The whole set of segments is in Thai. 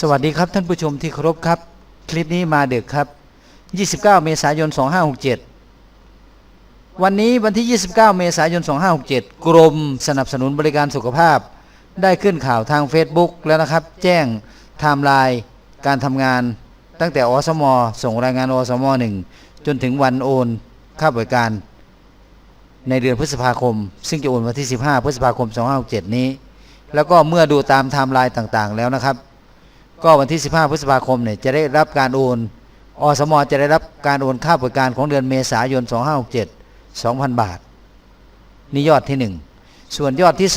สวัสดีครับท่านผู้ชมที่เคารพครับ คลิปนี้มาเดึกครับ 29 เมษายน 2567 วันนี้วันที่ 29 เมษายน 2567 กรมสนับสนุนบริการสุขภาพ ได้ขึ้นข่าวทาง Facebook แล้วนะครับ แจ้งไทม์ไลน์การทำงาน ตั้งแต่อสม ส่งรายงานอสม 1 จนถึงวันโอนค่าบริการ ในเดือนพฤษภาคม ซึ่งจะโอนวันที่ 15 พฤษภาคม 2567 นี้ แล้วก็เมื่อดูตามไทม์ไลน์ต่างๆ แล้วนะครับ ก็วันที่ 15 พฤษภาคมเนี่ยจะได้รับการโอนอสมจะได้รับการโอนค่าบริการของเดือนเมษายน 2567 2,000 บาท นี่ยอดที่ 1 ส่วนยอดที่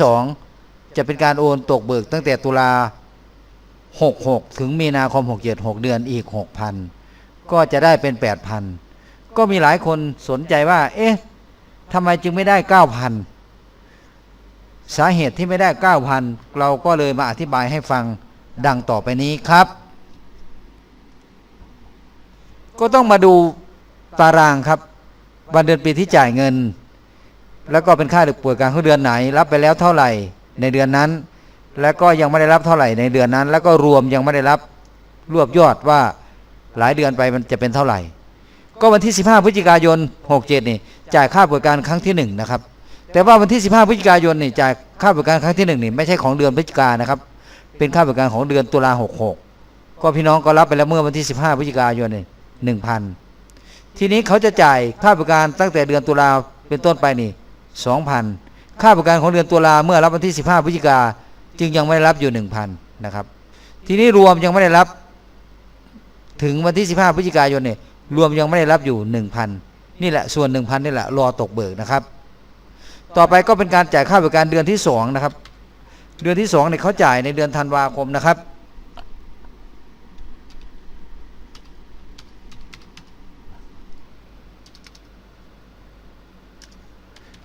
2 จะเป็นการโอนตกเบิกตั้งแต่ตุลา 66 ถึงมีนาคม 67 6 เดือนอีก 6,000 ก็จะได้เป็น 8,000 ก็มีหลายคนสนใจว่า เอ๊ะทำไมจึงไม่ได้ 9,000 สาเหตุที่ไม่ได้ 9,000 เราก็เลยมาอธิบายให้ฟัง ดังต่อไปนี้ครับ ก็ต้องมาดูตารางครับ วันเดือนปีที่จ่ายเงิน แล้วก็เป็นค่าเด็กป่วยกลางของเดือนไหน รับไปแล้วเท่าไหร่ในเดือนนั้น แล้วก็ยังไม่ได้รับเท่าไหร่ในเดือนนั้น แล้วก็รวมยังไม่ได้รับรวบยอดว่าหลายเดือนไปมันจะเป็นเท่าไหร่ ก็วันที่ 15 พฤศจิกายน 67 นี่จ่ายค่าบริการครั้งที่ 1 นะครับ แต่ว่าวันที่ 15 พฤศจิกายนนี่จ่ายค่าบริการครั้งที่1นี่ไม่ใช่ของเดือนพฤศจิกายนนะครับ เป็นค่าบริการของเดือนตุลา66ก็พี่น้องก็รับไปแล้วเมื่อวันที่15พฤศจิกายนนี่1,000ทีนี้เขาจะจ่ายค่าบริการตั้งแต่เดือนตุลาเป็นต้นไปนี่2,000ค่าบริการของเดือนตุลาเมื่อรับวันที่15พฤศจิกาจึงยังไม่ได้รับอยู่1,000นนะครับ ทีนี้รวมยังไม่ได้รับ ถึงวันที่15พฤศจิกายนเนี่ยรวมยังไม่ได้รับอยู่1,000นี่แหละส่วน1,000นี่แหละรอตกเบิกนะครับ ต่อไปก็เป็นการจ่ายค่าบริการเดือนที่2นะครับ เดือนที่2เนี่ยเขาจ่ายในเดือนธันวาคมนะครับ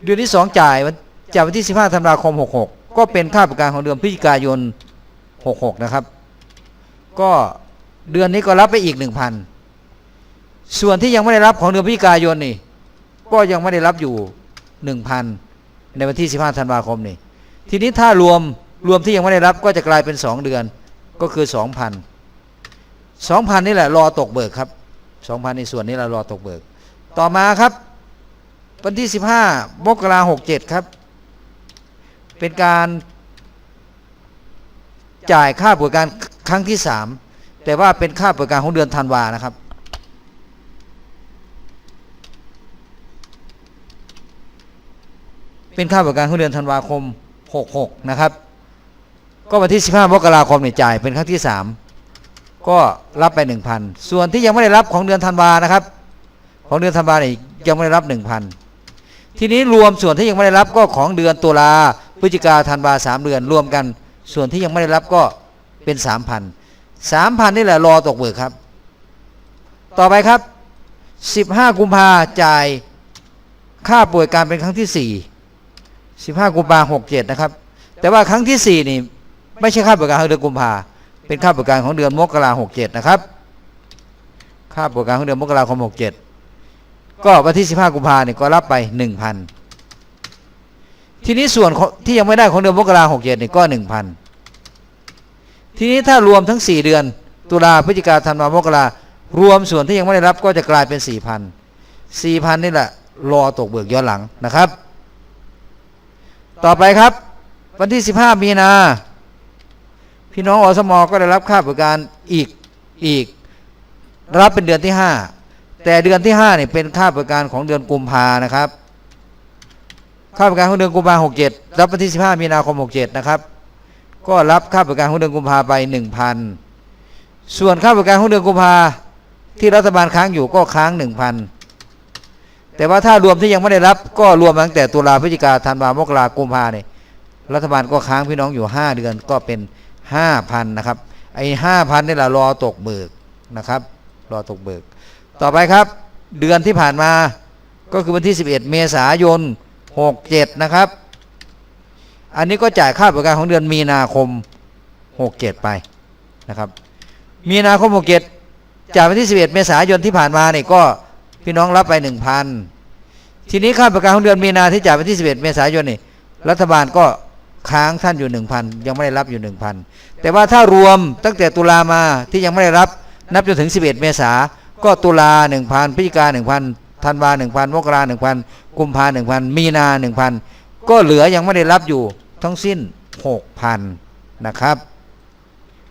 เดือนที่2จ่ายวันจากวันที่ 15ธันวาคม 66 ก็เป็นค่าบริการของเดือนพฤศจิกายน 66 นะครับ ก็เดือนนี้ก็รับไปอีก 1,000 ส่วนที่ยังไม่ได้รับของเดือนพฤศจิกายนนี่ ก็ยังไม่ได้รับอยู่ 1,000 ในวันที่ 15 ธันวาคมนี่ ทีนี้ถ้ารวม รวมที่ยังไม่ได้รับก็จะกลายเป็น 2 เดือนก็คือ 2,000 2,000 นี่แหละรอตกเบิกครับ 2,000 ในส่วนนี้เรารอตกเบิก ต่อมาครับวันที่ 15มกราหกเจ็ดครับ เป็นการจ่ายค่าบริการครั้งที่ 3 แต่ว่าเป็นค่าบริการของเดือนธันวานะครับเป็นค่าบริการของเดือนธันวาคม 66 นะครับ ก็วันที่ 15มกราคมเนี่ยจ่ายเป็นครั้งที่ 3 ก็รับไป 1,000 ส่วนที่ยังไม่ได้รับของเดือนธันวานะครับ ของเดือนธันวาเนี่ยยังไม่ได้รับ 1,000 ทีนี้รวมส่วนที่ยังไม่ได้รับก็ของเดือนตุลาพฤศจิกาธันวาสามเดือนรวมกัน ส่วนที่ยังไม่ได้รับก็เป็น 3,000 3,000 นี่แหละรอตกเบิกครับ ต่อไปครับ 15 กุมภาจ่ายค่าป่วยการเป็นครั้งที่ 4 15 กุมภาหกเจ็ดนะครับ แต่ว่าครั้งที่ 4 นี่ ไม่ใช่ค่าป่วยการของเดือนกุมภาเป็นค่าป่วยการของเดือนมกราหกเจ็ดนะครับ ค่าป่วยการของเดือนมกราคมหกเจ็ดก็วันที่15กุมภาเนี่ยก็รับไป1,000ทีนี้ส่วนที่ยังไม่ได้ของเดือนมกราหกเจ็ดเนี่ยก็1,000ทีนี้ถ้ารวมทั้ง4เดือน ตุลาพฤศจิกาธันวามกรารวมส่วนที่ยังไม่ได้รับก็จะกลายเป็น4,000 4,000นี่แหละรอตกเบิกย้อนหลังนะครับ ต่อไปครับ วันที่ 15 มีนา พี่น้องอสมก็ได้รับค่าบริการอีกอีก รับเป็นเดือนที่ 5 แต่เดือนที่5เนี่ยเป็นค่าบริการของเดือนกุมภานะครับ ค่าบริการของเดือนกุมภาหกเจ็ดรับวันที่ 15 มีนาคม 67 นะครับ ก็รับค่าบริการของเดือนกุมภาไป 1,000 ส่วนค่าบริการของเดือนกุมภาที่รัฐบาลค้างอยู่ก็ค้าง 1,000 แต่ว่าถ้ารวมที่ยังไม่ได้รับก็รวมตั้งแต่ตุลาพฤศจิกาธันวามกรากุมภาเนี่ยรัฐบาลก็ค้างพี่น้องอยู่ 5 เดือนก็เป็น 5,000นะครับ ไอ้5,000นี่แหละรอตกเบิกนะครับ รอตกเบิก ต่อไปครับ เดือนที่ผ่านมา ก็คือวันที่ 11 เมษายน 67 นะครับ อันนี้ก็จ่ายค่าบริการของเดือนมีนาคม 67 ไปนะครับ มีนาคม 67จ่ายวันที่ 11 เมษายนที่ผ่านมาเนี่ยก็พี่น้องรับไป 1,000 ทีนี้ค่าบริการของเดือนมีนาที่จ่ายวันที่ 11 เมษายนนี่รัฐบาลก็ ค้างท่านอยู่1,000ยังไม่ได้รับอยู่1,000แต่ว่าถ้ารวมตั้งแต่ตุลามาที่ยังไม่ได้รับนับจนถึง 11 เมษาก็ตุลา1,000พฤศจิกา1,000ธันวา1,000มกรา1,000กุมภา1,000มีนา1,000ก็เหลือยังไม่ได้รับอยู่ทั้งสิ้น6,000นะครับ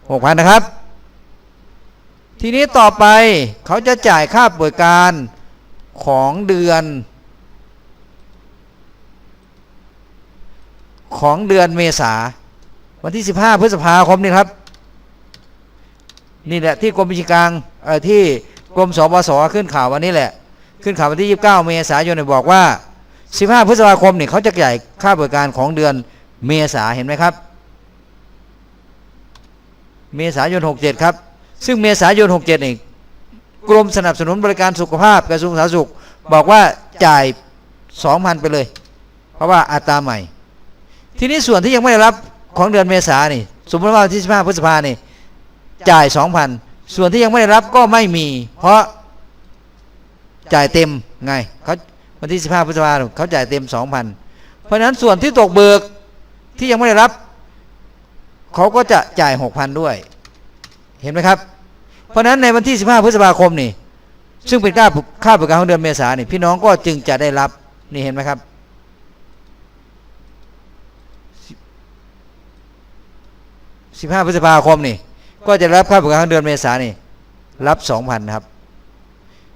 6,000นะครับ ทีนี้ต่อไปเขาจะจ่ายค่าบริการของเดือน ของเดือนเมษาวันที่ 15 พฤษภาคมนี่ครับ นี่แหละที่กรมบัญชีกลางเอ่อที่กรมสบสขึ้นข่าววันนี้แหละ ขึ้นข่าววันที่ 29 เมษายนบอกว่า 15 พฤษภาคมนี่เขาจะจ่ายค่าบริการของเดือนเมษาเห็นไหมครับ เมษายน 67 ครับ ซึ่งเมษายน 67นี่กรมสนับสนุนบริการสุขภาพกระทรวงสาธารณสุข บอกว่าจ่าย 2,000 ไปเลย เพราะว่าอัตราใหม่ ทีนี้ส่วนที่ยังไม่ได้รับของเดือนเมษานี่ สมมติว่าวันที่15พฤษภานี่ จ่าย 2,000 ส่วนที่ยังไม่ได้รับก็ไม่มี เพราะจ่ายเต็มไงเขาวันที่ 15พฤษภาเขาจ่ายเต็ม 2,000 เพราะฉะนั้นส่วนที่ตกเบิกที่ยังไม่ได้รับ เขาก็จะจ่าย 6,000 ด้วย เห็นไหมครับ เพราะฉะนั้นในวันที่ 15 พฤษภาคมนี่ ซึ่งเป็นค่าค่าบริการของเดือนเมษานี่พี่น้องก็จึงจะได้รับนี่เห็นไหมครับ 15พฤษภาคมนี่ ก็จะรับค่าบริการของเดือนเมษานี่ รับ2,000ครับ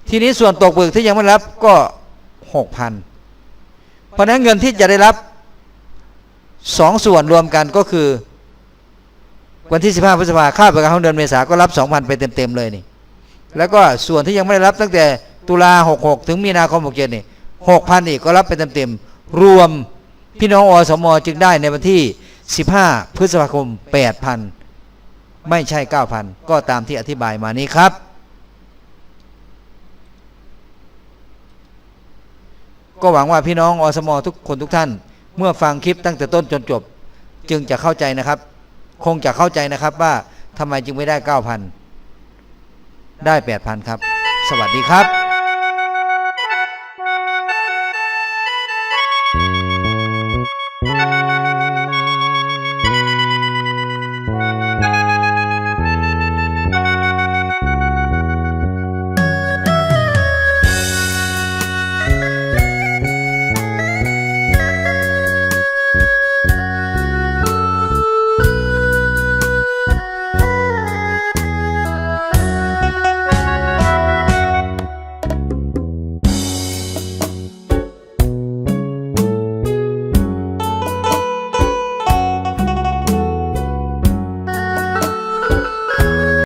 ทีนี้ส่วนตกเบิกที่ยังไม่รับก็6,000เพราะนั้นเงินที่จะได้รับ2ส่วนรวมกันก็คือ วันที่15พฤษภาค่าบริการของเดือนเมษาก็รับ2,000ไปเต็มๆเลยนี่ แล้วก็ส่วนที่ยังไม่ได้รับตั้งแต่ตุลา66ถึงมีนาคม67นี่6,000อีกก็รับไปเต็มๆรวมพี่น้องอสมจึงได้ในวันที่ 15 พฤษภาคม 8,000 ไม่ใช่ 9,000 ก็ตามที่อธิบายมานี้ครับ ก็หวังว่าพี่น้องอสมทุกคนทุกท่าน เมื่อฟังคลิปตั้งแต่ต้นจนจบ จึงจะเข้าใจนะครับ คงจะเข้าใจนะครับว่าทำไมจึงไม่ได้ 9,000 ได้ 8,000 ครับ สวัสดีครับ